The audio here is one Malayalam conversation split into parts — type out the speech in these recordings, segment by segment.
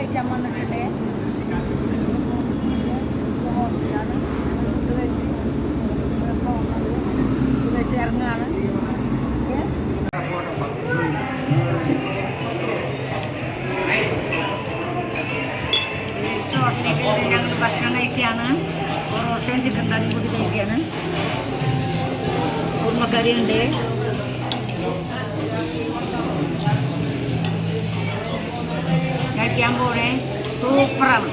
കഴിക്കാൻ വന്നിട്ടുണ്ട്? ഫുഡ് ഭക്ഷണം കഴിക്കുകയാണ് പൊറോട്ടയും ചിക്കൻ കറിയും കൂടി കഴിക്കുകയാണ് കുറുമക്കറി കഴിക്കാൻ പോണേ? സൂപ്പറാണ്.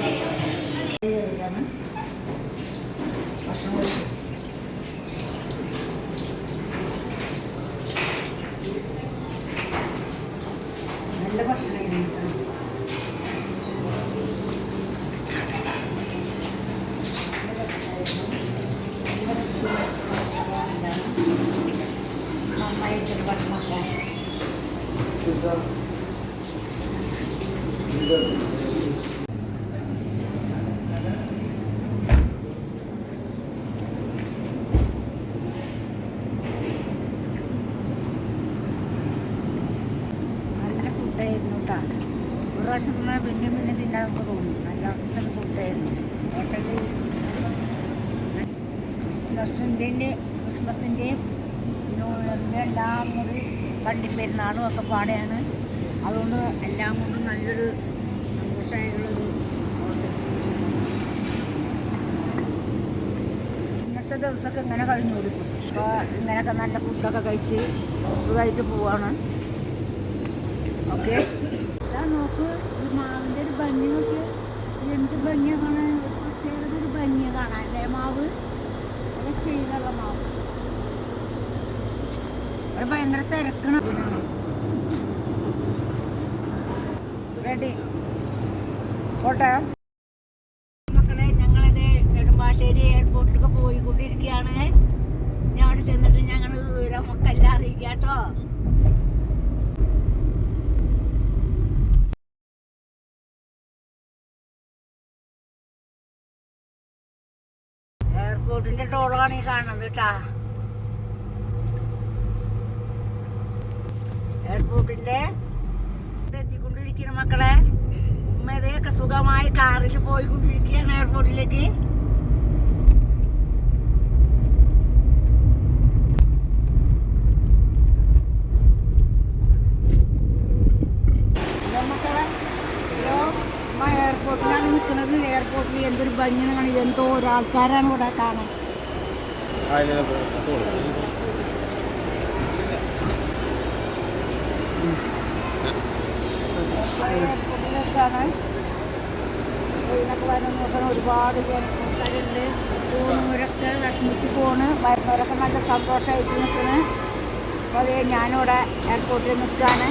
നല്ല കേട്ടോ. നന്നായിട്ട് ഭക്ഷണമൊക്കെ നല്ല ഫുഡായിരുന്നു കേട്ടോ ഒരു പ്രാവശ്യം തിന്നാൽ പിന്നെ പിന്നെ തിന്നാനൊക്കെ തോന്നും. നല്ല അടിപൊളി ഫുഡായിരുന്നു. ഹോട്ടലിൽ ക്രിസ്മസിന്റെ ക്രിസ്മസിന്റെയും എല്ലാം കൂടി പള്ളിപ്പെരുന്നാളും ഒക്കെ പാടെയാണ്. അതുകൊണ്ട് എല്ലാം കൊണ്ടും നല്ലൊരു സന്തോഷമായിട്ടുള്ളൊരു ഇന്നത്തെ ദിവസമൊക്കെ ഇങ്ങനെ കഴിഞ്ഞു കൊടുക്കും അപ്പോൾ ഇങ്ങനെയൊക്കെ നല്ല ഫുഡൊക്കെ കഴിച്ച് സുഖമായിട്ട് പോവാണ്. ഓക്കെ ഇതാ നോക്ക് ഈ മാവിന്റെ ഒരു ഭംഗി നോക്കി. എന്ത് ഭംഗിയാണ്? കാണാൻ പ്രത്യേകത ഒരു ഭംഗിയാണ് കാണാൻ അല്ലേ മാവ്? സ്റ്റൈലുള്ള മാവ്. ഭയങ്കര തിരക്കണം. റെഡി. പോട്ടെ. മക്കളെ ഞങ്ങളത് നെടുമ്പാശ്ശേരി എയർപോർട്ടിലൊക്കെ പോയിക്കൊണ്ടിരിക്കുകയാണ്. ഞാൻ അവിടെ ചെന്നിട്ട് ഞങ്ങൾ വിവരമൊക്കെ എല്ലാം അറിയിക്കാം കേട്ടോ. എയർപോർട്ടിന്റെ ടോളാണ് ഈ കാണുന്നത് കേട്ടാ. എയർപോർട്ടിന്റെ ഇവിടെ മക്കളെ. ഉമ്മതയൊക്കെ സുഖമായി കാറിൽ പോയിക്കൊണ്ടിരിക്കുകയാണ് എയർപോർട്ടിലേക്ക് എന്തൊരു ഭംഗിയാണ് എന്തോ ഒരു ആൾക്കാരാണ് ഇവിടെ കാണാൻ. ഒരുപാട് ആൾക്കാരുണ്ട് പോകുന്നവരൊക്കെ പോണ് വരുന്നവരൊക്കെ നല്ല സന്തോഷമായിട്ട് നിൽക്കുന്നത് അപ്പോൾ അതേ ഞാനിവിടെ എയർപോർട്ടിൽ നിൽക്കുകയാണ്.